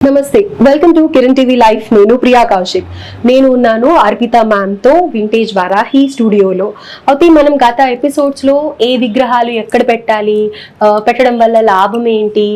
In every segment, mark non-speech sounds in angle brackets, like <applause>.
నమస్తే welcome to Kiran TV life. నేను ప్రియా కౌశిక్. నేను ఉన్నాను అర్పిత మ్యామ్తో వింటేజ్ వారాహి స్టూడియోలో అయితే మనం గత ఎపిసోడ్స్లో ఏ విగ్రహాలు ఎక్కడ పెట్టాలి పెట్టడం వల్ల లాభం ఏంటి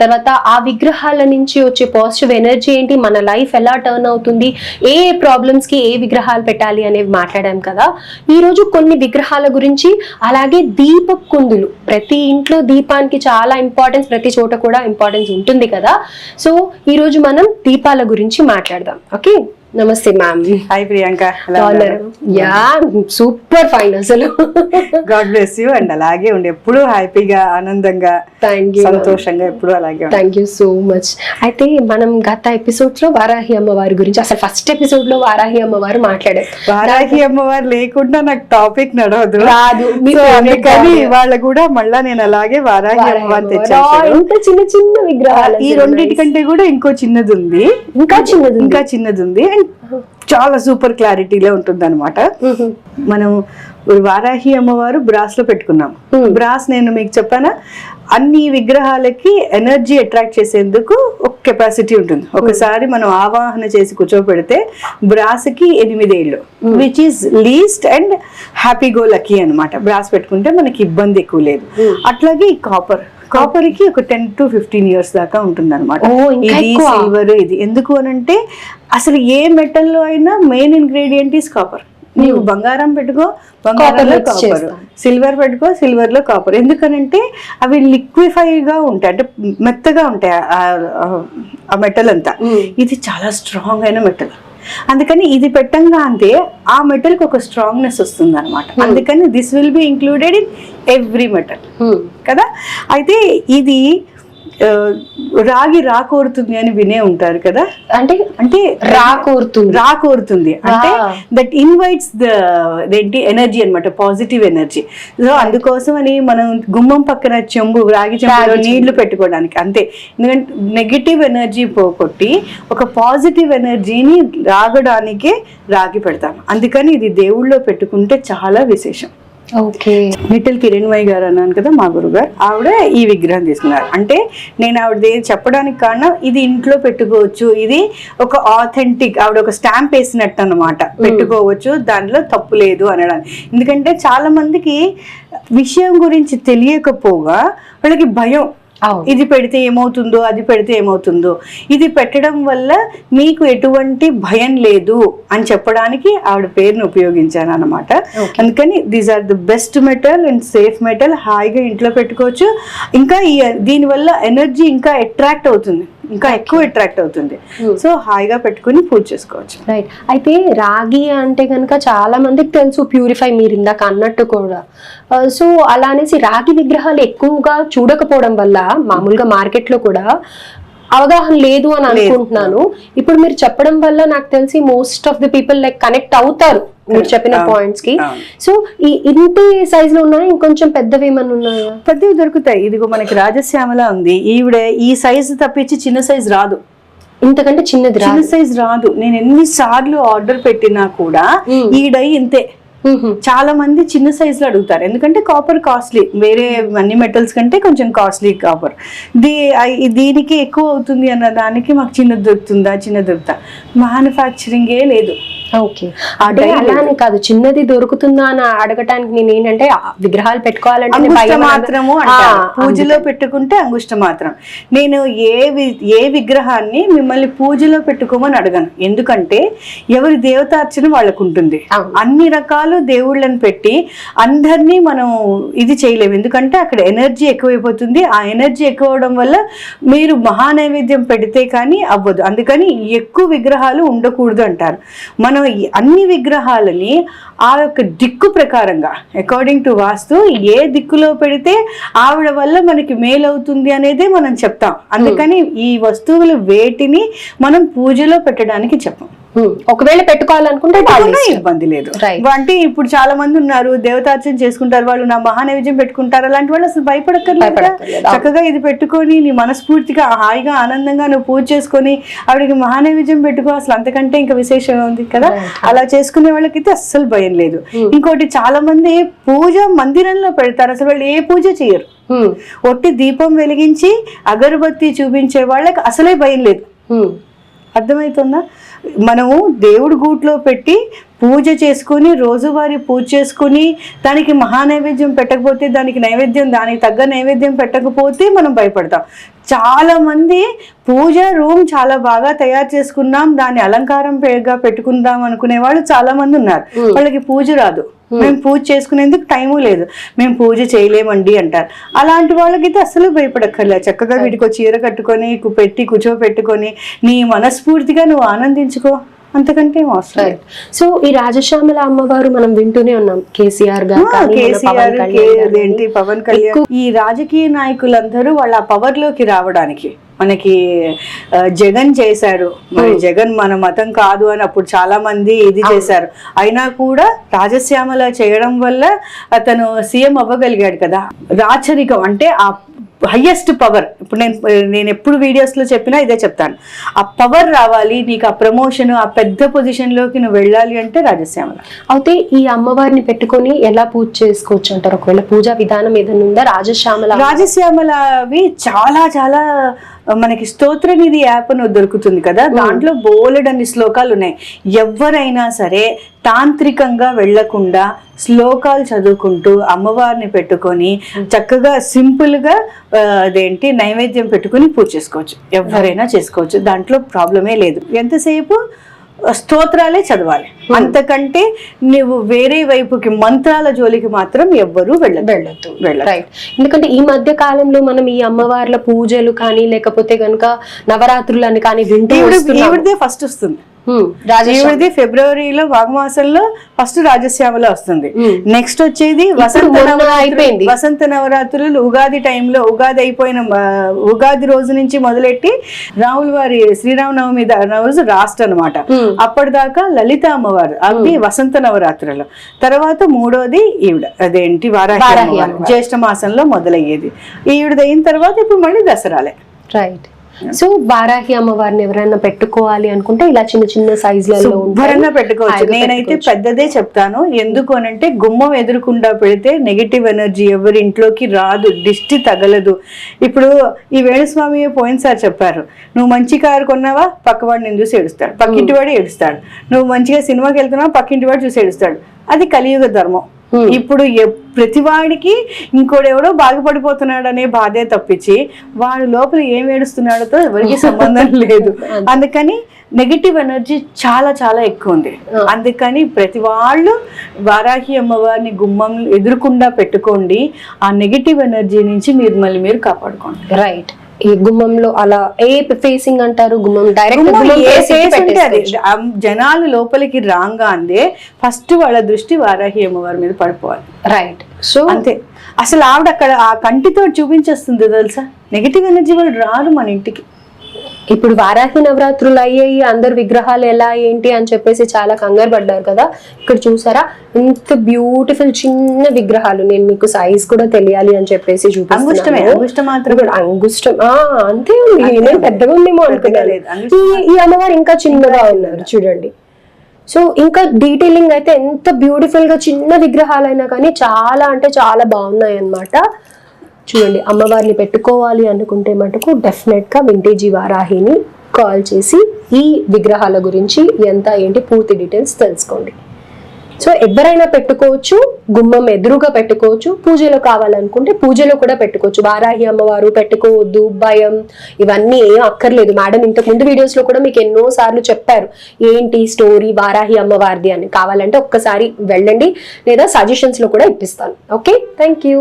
తర్వాత ఆ విగ్రహాల నుంచి వచ్చే పాజిటివ్ ఎనర్జీ ఏంటి మన లైఫ్ ఎలా టర్న్ అవుతుంది ఏ ఏ ప్రాబ్లమ్స్కి ఏ విగ్రహాలు పెట్టాలి అనేవి మాట్లాడాం కదా. ఈ రోజు కొన్ని విగ్రహాల గురించి అలాగే దీప కుందులు. ప్రతి ఇంట్లో దీపానికి చాలా ఇంపార్టెన్స్ ప్రతి చోట కూడా ఇంపార్టెన్స్ ఉంటుంది కదా. సో ఈరోజు మనం దీపాల గురించి మాట్లాడదాం ఓకే? నమస్తే ma'am hi Priyanka yeah super fine అసలు గాడ్ బ్లెస్ యూ అండ్ అలాగే ఉండి ఎప్పుడు హ్యాపీగా ఆనందంగా థ్యాంక్ యూ సంతోషంగా ఎప్పుడు అలాగే. థ్యాంక్ యూ సో మచ్ అయితే మనం గత ఎపిసోడ్స్లో వారాహి అమ్మవారి గురించి అసలు ఫస్ట్ ఎపిసోడ్లో వారాహి అమ్మవారు మాట్లాడారు వారాహి అమ్మవారు లేకుండా నాకు టాపిక్ నడవదు రాదు. topic. ఇవాళ కూడా మళ్ళా నేను అలాగే వారాహి అమ్మవారు. తెచ్చాను ఇంత చిన్న చిన్న విగ్రహాలు ఈ రెండింటి. కంటే కూడా ఇంకో చిన్నది ఉంది ఇంకా చిన్నది. ఇంకా చిన్నది ఉంది అండ్ చాలా సూపర్ క్లారిటీలో ఉంటుంది అనమాట. మనం వారాహి అమ్మవారు బ్రాస్లో పెట్టుకున్నాం. బ్రాస్ నేను మీకు చెప్పానా? అన్ని విగ్రహాలకి ఎనర్జీ అట్రాక్ట్ చేసేందుకు ఒక కెపాసిటీ ఉంటుంది. ఒకసారి మనం ఆవాహన చేసి కూర్చోబెడితే బ్రాస్కి ఎనిమిదేళ్ళు which is least and happy go lucky అనమాట బ్రాస్ పెట్టుకుంటే మనకి ఇబ్బంది ఎక్కువ లేదు. అట్లాగే ఈ కాపర్ కాపర్కి ఒక టెన్ టు ఫిఫ్టీన్ ఇయర్స్ దాకా ఉంటుంది అనమాట ఇది? సిల్వర్ ఇది. ఎందుకు అనంటే అసలు ఏ మెటల్లో అయినా మెయిన్ ఇంగ్రీడియంట్ ఈస్ కాపర్ నీవు బంగారం పెట్టుకో బంగారంలో కాపర్. సిల్వర్ పెట్టుకో సిల్వర్లో కాపర్ ఎందుకనంటే అవి లిక్విఫై గా ఉంటాయి. అంటే మెత్తగా ఉంటాయి ఆ- మెటల్ అంతా. Mm. ఇది చాలా స్ట్రాంగ్ అయిన మెటల్ అందుకని ఇది పెట్టంగా అంతే ఆ మెటల్కి ఒక స్ట్రాంగ్నెస్ వస్తుంది అనమాట అందుకని this will be included in every metal. కదా? అయితే ఇది రాగి రా కోరుతుంది అని వినే ఉంటారు కదా? అంటే అంటే రా కోరుతుంది. రా కోరుతుంది అంటే. దట్ ఇన్వైట్స్ ద ఏంటి ఎనర్జీ అన్నమాట పాజిటివ్ ఎనర్జీ సో అందుకోసం అని మనం గుమ్మం పక్కన చెంబు రాగి చెంబులో. నీళ్ళు పెట్టుకోవడానికి అంతే. ఎందుకంటే నెగిటివ్ ఎనర్జీ పోగొట్టి ఒక పాజిటివ్ ఎనర్జీని రాగడానికే రాగి పెడతాం. అందుకని ఇది దేవుళ్ళో పెట్టుకుంటే చాలా విశేషం. నిటిల్ కిరణ్మయ్య గారు అన్నాను కదా మా గురుగారు ఆవిడ ఈ విగ్రహం తీసుకున్నారు. అంటే నేను ఆవిడది చెప్పడానికి కారణం ఇది ఇంట్లో పెట్టుకోవచ్చు ఇది ఒక ఆథెంటిక్ ఆవిడ ఒక స్టాంప్ వేసినట్టు అనమాట పెట్టుకోవచ్చు దానిలో తప్పు లేదు అనడానికి. ఎందుకంటే చాలా మందికి విషయం గురించి తెలియకపోగా వాళ్ళకి భయం. ఇది పెడితే ఏమవుతుందో అది పెడితే ఏమవుతుందో. ఇది పెట్టడం వల్ల మీకు ఎటువంటి భయం లేదు అని చెప్పడానికి ఆవిడ పేరుని ఉపయోగించాను అనమాట. అందుకని these are the best metal and safe metal హాయిగా ఇంట్లో పెట్టుకోవచ్చు. ఇంకా ఈ దీనివల్ల ఎనర్జీ ఇంకా అట్రాక్ట్ అవుతుంది. ఇంకా ఎక్కువ అట్రాక్ట్ అవుతుంది. Hmm. సో హాయిగా పెట్టుకుని పూజ చేసుకోవచ్చు. రైట్ అయితే రాగి అంటే కనుక చాలా మందికి తెలుసు ప్యూరిఫై మీరు ఇందాక అన్నట్టు కూడా. సో అలా అనేసి రాగి విగ్రహాలు ఎక్కువగా చూడకపోవడం వల్ల మామూలుగా మార్కెట్లో కూడా అవగాహన లేదు అని అనుకుంటున్నాను. ఇప్పుడు మీరు చెప్పడం వల్ల నాకు తెలిసి most of the people like connect అవుతారు. మీరు చెప్పిన. పాయింట్స్కి. సో ఈ ఇంతే సైజ్లో ఉన్నాయా? ఇంకొంచెం పెద్దవి ఏమన్నా ఉన్నాయా? పెద్దవి దొరుకుతాయి. ఇదిగో మనకి రాజశ్యామల ఉంది. ఈవిడ ఈ సైజు తప్పించి చిన్న సైజు రాదు. ఇంతకంటే చిన్నది చిన్న సైజ్ రాదు. నేను ఎన్ని సార్లు ఆర్డర్ పెట్టినా కూడా. ఈ డై ఇంతే. చాలా మంది చిన్న సైజ్లో అడుగుతారు. ఎందుకంటే కాపర్ కాస్ట్లీ వేరే అన్ని మెటల్స్ కంటే కొంచెం కాస్ట్లీ కాపర్ దీ దీనికి ఎక్కువ అవుతుంది అన్న దానికి మాకు చిన్నది దొరుకుతుందా? చిన్నది దొరుకుతా. మ్యానుఫ్యాక్చరింగే లేదు. ఓకే. అంటే కాదు చిన్నది దొరుకుతుందా అని అడగటానికి నేను ఏంటంటే విగ్రహాలు పెట్టుకోవాలంటే మాత్రము పూజలో. పెట్టుకుంటే అంగుష్ట మాత్రం. నేను ఏ ఏ విగ్రహాన్ని మిమ్మల్ని పూజలో పెట్టుకోమని అడగను. ఎందుకంటే ఎవరి దేవతార్చన వాళ్ళకు ఉంటుంది. అన్ని రకాలు దేవుళ్ళని పెట్టి అందరినీ మనం ఇది చేయలేము. ఎందుకంటే అక్కడ ఎనర్జీ ఎక్కువైపోతుంది. ఆ ఎనర్జీ ఎక్కువ అవడం వల్ల మీరు మహానైవేద్యం పెడితే కానీ అవ్వదు. అందుకని ఎక్కువ విగ్రహాలు ఉండకూడదు అంటారు. మనం ఈ అన్ని విగ్రహాలని ఆ యొక్క దిక్కు ప్రకారంగా అకార్డింగ్ టు వాస్తు ఏ దిక్కులో పెడితే ఆవిడ వల్ల మనకి మేలు అవుతుంది అనేదే మనం చెప్తాం. అందుకని ఈ వస్తువుల వేటిని మనం పూజలో పెట్టడానికి చెప్పం. ఒకవేళ పెట్టుకోవాలనుకుంటే. ఇబ్బంది లేదు. అంటే ఇప్పుడు చాలా మంది ఉన్నారు దేవతార్చన చేసుకుంటారు వాళ్ళు నా మహానైవేద్యం పెట్టుకుంటారు అలాంటి వాళ్ళు అసలు భయపడక్కర్లేదు. చక్కగా ఇది పెట్టుకొని నీ మనస్ఫూర్తిగా హాయిగా ఆనందంగా నువ్వు పూజ చేసుకొని ఆవిడకి మహానైవేద్యం పెట్టుకో అసలు అంతకంటే ఇంకా విశేషం ఉంది కదా. అలా చేసుకునే వాళ్ళకైతే అస్సలు భయం లేదు. ఇంకోటి చాలా మంది పూజ మందిరంలో పెడతారు అసలు వాళ్ళు ఏ పూజ చేయరు. ఉమ్, ఒట్టి దీపం వెలిగించి అగరబత్తి చూపించే వాళ్ళకి అసలే భయం లేదు. ఉమ్, అర్థమవుతుందా? మనము దేవుడి గూట్లో పెట్టి పూజ చేసుకుని రోజువారి పూజ చేసుకుని దానికి మహానైవేద్యం పెట్టకపోతే దానికి నైవేద్యం దానికి తగ్గ నైవేద్యం పెట్టకపోతే మనం భయపడతాం. చాలా మంది పూజ రూమ్ చాలా బాగా తయారు చేసుకున్నాం దాన్ని అలంకారం పేరుగా పెట్టుకుందాం అనుకునే వాళ్ళు చాలా మంది ఉన్నారు. వాళ్ళకి పూజ రాదు. మేము పూజ చేసుకునేందుకు టైము లేదు. మేము పూజ చేయలేమండి అంటారు. అలాంటి వాళ్ళకైతే అసలు భయపడక్కర్లేదు చక్కగా వీడికి చీర కట్టుకొని పెట్టి కూర్చోపెట్టుకొని నీ మనస్ఫూర్తిగా నువ్వు ఆనందించుకో. అంతకంటే అవసరం సో ఈ రాజశ్యామల అమ్మవారు మనం వింటూనే ఉన్నాం. కేసీఆర్ గారు పవన్ కళ్యాణ్ ఈ రాజకీయ నాయకులందరూ వాళ్ళ పవర్లోకి రావడానికి. మనకి జగన్ చేశారు మరి జగన్ మన మతం కాదు అని అప్పుడు చాలా మంది ఇది చేశారు. అయినా కూడా రాజశ్యామల చేయడం వల్ల అతను సీఎం అవ్వగలిగాడు కదా. రాచరికం అంటే ఆ హయ్యెస్ట్ పవర్ ఇప్పుడు నేను నేను ఎప్పుడు వీడియోస్లో చెప్పినా ఇదే చెప్తాను. ఆ పవర్ రావాలి నీకు ఆ ప్రమోషన్ ఆ పెద్ద పొజిషన్లోకి నువ్వు వెళ్ళాలి అంటే రాజశ్యామల. అయితే ఈ అమ్మవారిని పెట్టుకొని ఎలా పూజ చేసుకోవచ్చు అంటారు? ఒకవేళ పూజా విధానం ఏదైనా ఉందా? రాజశ్యామల రాజశ్యామలవి చాలా చాలా మనకి స్తోత్ర నిధి యాప్ అని దొరుకుతుంది కదా దాంట్లో బోలెడన్ని శ్లోకాలు ఉన్నాయి. ఎవరైనా సరే తాంత్రికంగా వెళ్ళకుండా శ్లోకాలు చదువుకుంటూ అమ్మవారిని పెట్టుకొని చక్కగా సింపుల్గా ఆ, అదేంటి నైవేద్యం పెట్టుకొని పూజ చేసుకోవచ్చు. ఎవరైనా చేసుకోవచ్చు. దాంట్లో ప్రాబ్లమే లేదు. ఎంతసేపు? స్తోత్రాలే చదవాలి. అంతకంటే నువ్వు వేరే వైపుకి మంత్రాల జోలికి మాత్రం ఎవ్వరూ వెళ్ళదు వెళ్ళొద్దు. వెళ్ళదు. రైట్ ఎందుకంటే ఈ మధ్య కాలంలో మనం ఈ అమ్మవార్ల పూజలు కానీ లేకపోతే గనుక నవరాత్రులు అని కానీ వింటూ ఫస్ట్ వస్తుంది. ఈవిడది ఫిబ్రవరిలో మాఘమాసంలో ఫస్ట్ రాజశ్యామల వస్తుంది. Hmm. నెక్స్ట్ వచ్చేది వసంత అయిపోయింది. వసంత నవరాత్రులు ఉగాది టైంలో ఉగాది అయిపోయిన ఉగాది రోజు నుంచి మొదలెట్టి రాముల వారి శ్రీరామనవమి రోజు రాష్ట్ర అనమాట Hmm. అప్పటిదాకా లలిత అమ్మవారు అది వసంత నవరాత్రులు. తర్వాత మూడోది ఈవిడ అదేంటి? వారాహి. జ్యేష్ఠ మాసంలో మొదలయ్యేది. ఈవిడది అయిన తర్వాత ఇప్పుడు మళ్ళీ దసరాలే. రైట్ సో వారాహి అమ్మవారిని ఎవరైనా పెట్టుకోవాలి అనుకుంటే ఇలా చిన్న చిన్న సైజులలో శుభ్రంగా పెట్టుకోవచ్చు. నేనైతే పెద్దదే చెప్తాను. ఎందుకు అనంటే గుమ్మం ఎదురుకుండా పెడితే నెగిటివ్ ఎనర్జీ ఎవరి ఇంట్లోకి రాదు దిష్టి తగలదు. ఇప్పుడు ఈ వేణుస్వామి పోయినసారి చెప్పారు. నువ్వు మంచి కారు కొన్నావా? పక్కవాడు నేను చూసి ఏడుస్తాడు. పక్కింటి వాడు ఏడుస్తాడు. నువ్వు మంచిగా సినిమాకి వెళ్తున్నావా? పక్కింటి వాడు చూసి ఏడుస్తాడు. అది కలియుగ ధర్మం. ఇప్పుడు ఎ- ప్రతివాడికి ఇంకోడెవడో బాగుపడిపోతున్నాడు అనే బాధే తప్పించి వాడు లోపల ఏం ఏడుస్తున్నాడో ఎవరికి సంబంధం <laughs> లేదు. అందుకని నెగిటివ్ ఎనర్జీ చాలా చాలా ఎక్కువ ఉంది. అందుకని ప్రతి వాళ్ళు వారాహి అమ్మవారిని గుమ్మం ఎదురుకుండా పెట్టుకోండి. ఆ నెగిటివ్ ఎనర్జీ నుంచి మీరు మళ్ళీ మీరు కాపాడుకోండి. రైట్ ఈ గుమ్మంలో అలా ఏ ఫేసింగ్ అంటారు? గుమ్మం డైరెక్ట్ అది. జనాలు లోపలికి రాగానే ఫస్ట్ వాళ్ళ దృష్టి వారాహి అమ్మవారి మీద పడిపోవాలి. రైట్ సో అంతే. అసలు ఆవిడ అక్కడ ఆ కంటితో చూపించేస్తుంది తెలుసా? నెగిటివ్ ఎనర్జీ వాళ్ళు రారు మన ఇంటికి. ఇప్పుడు వారాహి నవరాత్రులు అయ్యాయి అందరు విగ్రహాలు ఎలా ఏంటి అని చెప్పేసి చాలా కంగారు పడ్డారు కదా. ఇక్కడ చూసారా? ఇంత బ్యూటిఫుల్ చిన్న విగ్రహాలు. నేను మీకు సైజ్ కూడా తెలియాలి అని చెప్పేసి చూపిస్తున్నాను. అంగుష్టం అంతే ఉంది. నేను పెద్దగా ఉందేమో అనుకున్నాను. లేదు, అంగుష్టం ఈ- ఈ అమ్మవారు ఇంకా చిన్నగా ఉన్నారు చూడండి. సో ఇంకా డీటెయిలింగ్ అయితే ఎంత బ్యూటిఫుల్గా చిన్న విగ్రహాలైనా కానీ చాలా అంటే చాలా బాగున్నాయి అన్నమాట చూడండి అమ్మవారిని పెట్టుకోవాలి అనుకుంటే మటుకు డెఫినెట్గా వింటేజీ వారాహిని కాల్ చేసి ఈ విగ్రహాల గురించి ఎంత ఏంటి పూర్తి డీటెయిల్స్ తెలుసుకోండి. సో ఎవరైనా పెట్టుకోవచ్చు గుమ్మం ఎదురుగా పెట్టుకోవచ్చు పూజలో కావాలనుకుంటే పూజలో కూడా పెట్టుకోవచ్చు. వారాహి అమ్మవారు పెట్టుకోవద్దు భయం ఇవన్నీ ఏం అక్కర్లేదు. మేడం ఇంతకుముందు వీడియోస్లో కూడా మీకు ఎన్నో సార్లు చెప్పారు ఏంటి స్టోరీ వారాహి అమ్మవారిది అని. కావాలంటే ఒక్కసారి వెళ్ళండి లేదా సజెషన్స్లో కూడా ఇప్పిస్తాను. Okay thank you